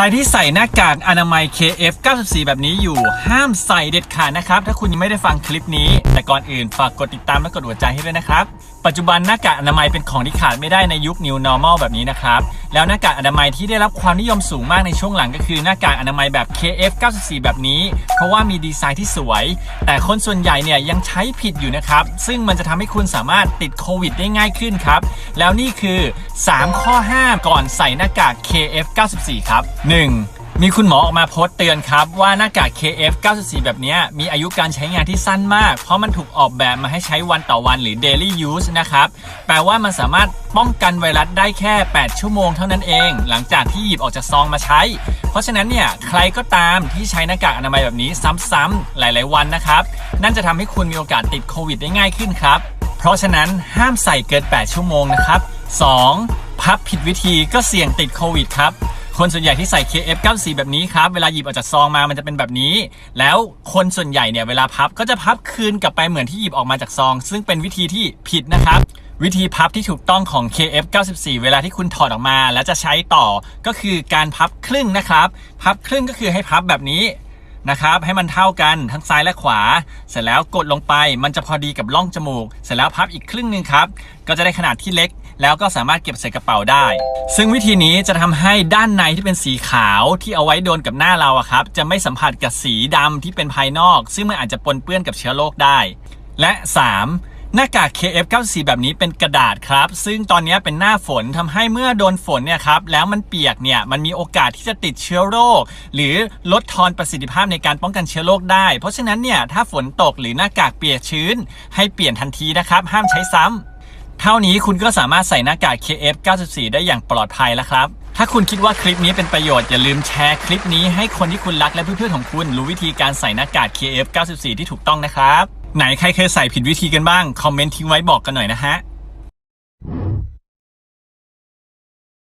รที่ใส่หน้ากากอนามัย KF94 แบบนี้อยู่ห้ามใส่เด็ดขาดนะครับ ถ้าคุณยังไม่ได้ฟังคลิปนี้ แต่ก่อนอื่นฝากกดติดตามและกดหัวใจให้ด้วยนะครับ ปัจจุบันหน้ากากอนามัยเป็นของที่ขาดไม่ได้ในยุค New Normal แบบนี้นะครับ แล้วหน้ากากอนามัยที่ได้รับความนิยมสูงมากในช่วงหลังก็คือหน้ากากอนามัยแบบ KF94 แบบนี้ เพราะว่ามีดีไซน์ที่สวย แต่คนส่วนใหญ่เนี่ยยังใช้ผิดอยู่นะครับ ซึ่งมันจะทำให้คุณสามารถติดโควิดได้ง่ายขึ้นครับ แล้วนี่คือ 3 ข้อห้ามก่อนใส่หน้ากาก KF94 ครับ 1. มีคุณหมอออกมาโพสต์เตือนครับ ว่าหน้ากาก KF94 แบบนี้มีอายุการใช้งานที่สั้นมาก เพราะมันถูกออกแบบมาให้ใช้วันต่อวันหรือ daily use นะครับ แปลว่ามันสามารถป้องกันไวรัสได้แค่ 8 ชั่วโมงเท่านั้นเอง หลังจากที่หยิบออกจากซองมาใช้ เพราะฉะนั้นเนี่ยใครก็ตามที่ใช้หน้ากากอนามัยแบบนี้ซ้ำๆหลาย ๆ วันนะครับ นั่นจะทำให้คุณมีโอกาสติดโควิดได้ง่ายขึ้นครับ เพราะฉะนั้นห้ามใส่เกิน 8 ชั่วโมงนะครับ 2. พับผิดวิธีก็เสี่ยงติดโควิดครับ คนส่วนใหญ่ที่ใส่ KF94 แบบนี้ครับ เวลาหยิบออกจากซองมามันจะเป็นแบบนี้ แล้วคนส่วนใหญ่เนี่ยเวลาพับก็จะพับคืนกลับไปเหมือนที่หยิบออกมาจากซอง ซึ่งเป็นวิธีที่ผิดนะครับวิธีพับที่ถูกต้องของ KF94 เวลาที่คุณถอดออกมา แล้วจะใช้ต่อก็คือการพับครึ่งนะครับ พับครึ่งก็คือให้พับแบบนี้นะครับ ให้มันเท่ากันทั้งซ้ายและขวา เสร็จแล้วกดลงไปมันจะพอดีกับร่องจมูก เสร็จแล้วพับอีกครึ่งหนึ่งครับ ก็จะได้ขนาดที่เล็ก แล้วก็สามารถเก็บใส่กระเป๋าได้ ซึ่งวิธีนี้จะทำให้ด้านในที่เป็นสีขาวที่เอาไว้โดนกับหน้าเราอะครับ จะไม่สัมผัสกับสีดำที่เป็นภายนอก ซึ่งมันอาจจะปนเปื้อนกับเชื้อโรคได้ และ 3. หน้ากาก KF94 แบบนี้เป็นกระดาษครับ ซึ่งตอนนี้เป็นหน้าฝนทำให้เมื่อโดนฝนเนี่ยครับแล้วมันเปียกเนี่ยมันมีโอกาสที่จะติดเชื้อโรค หรือลดทอนประสิทธิภาพในการป้องกันเชื้อโรคได้ เพราะฉะนั้นเนี่ยถ้าฝนตกหรือหน้ากากเปียกชื้น ให้เปลี่ยนทันทีนะครับ ห้ามใช้ซ้ำ เท่านี้คุณก็สามารถใส่หน้ากาก KF94 ได้อย่างปลอดภัยแล้วครับ ถ้าคุณคิดว่าคลิปนี้เป็นประโยชน์อย่าลืมแชร์คลิปนี้ให้คนที่คุณรักและเพื่อนๆของคุณ รู้วิธีการใส่หน้ากาก KF94 ที่ถูกต้องนะครับ ไหนใครเคยใส่ผิดวิธีกันบ้าง คอมเมนต์ทิ้งไว้บอกกันหน่อยนะฮะ